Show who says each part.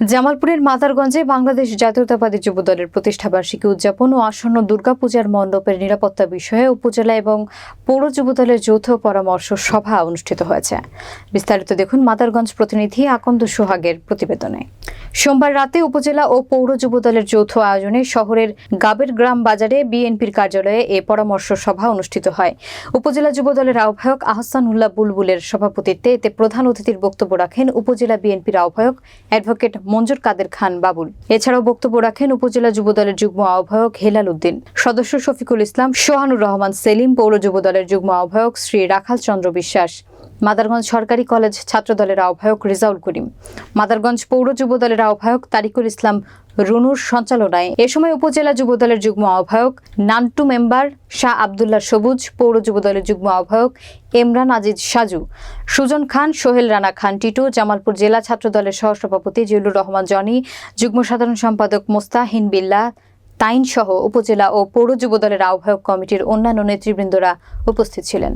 Speaker 1: জামালপুরের মাদারগঞ্জে বাংলাদেশ জাতীয়তাবাদী যুব দলের প্রতিষ্ঠাবার্ষিকী উদযাপন ও আসন্ন দুর্গাপূজার মণ্ডপের নিরাপত্তা বিষয়ে উপজেলা এবং পৌর যুব দলের যৌথ পরামর্শ সভা অনুষ্ঠিত হয়েছে। বিস্তারিত দেখুন মাদারগঞ্জ প্রতিনিধি আকন্দ সোহাগের প্রতিবেদনে। সোমবার রাতে উপজেলা ও পৌর যুব দলের যৌথ আয়োজনে শহরের গাবের গ্রাম বাজারে বিএনপির কার্যালয়ে এ পরামর্শ সভা অনুষ্ঠিত হয়। উপজেলা যুব দলের আহ্বায়ক আহসানুল্লাহ বুলবুলের সভাপতিত্বে এতে প্রধান অতিথির বক্তব্য রাখেন উপজেলা বিএনপির আহ্বায়ক অ্যাডভোকেট মঞ্জুর কাদের খান বাবুল। এছাড়াও বক্তব্য রাখেন উপজেলা যুব দলের যুগ্ম আহ্বায়ক হেলাল উদ্দিন। সদস্য শফিকুল ইসলাম সোহানুর রহমান সেলিম, পৌর যুব দলের যুগ্ম আহ্বায়ক শ্রী রাখাল চন্দ্র বিশ্বাস। মাদারগঞ্জ সরকারি কলেজ ছাত্র দলের আহ্বায়ক রেজাউল করিম। মাদারগঞ্জ পৌর যুব দলের আহ্বায়ক তারিকুল ইসলাম রুনুর সঞ্চালনায় এ সময় উপজেলা যুব দলের যুগ্ম আহ্বায়ক নান্টু মেম্বার শাহ আবদুল্লাহ সবুজ, পৌর যুব দলের যুগ্ম আহ্বায়ক এমরান আজিজ সাজু, সুজন খান, সোহেল রানা খান টিটু, জামালপুর জেলা ছাত্র দলের সহসভাপতি জিল্লুর রহমান জনি, যুগ্ম সাধারণ সম্পাদক মোস্তাহিন বিল্লাহ তাইন সহ উপজেলা ও পৌর যুব দলের আহ্বায়ক কমিটির অন্যান্য নেতৃবৃন্দরা উপস্থিত ছিলেন।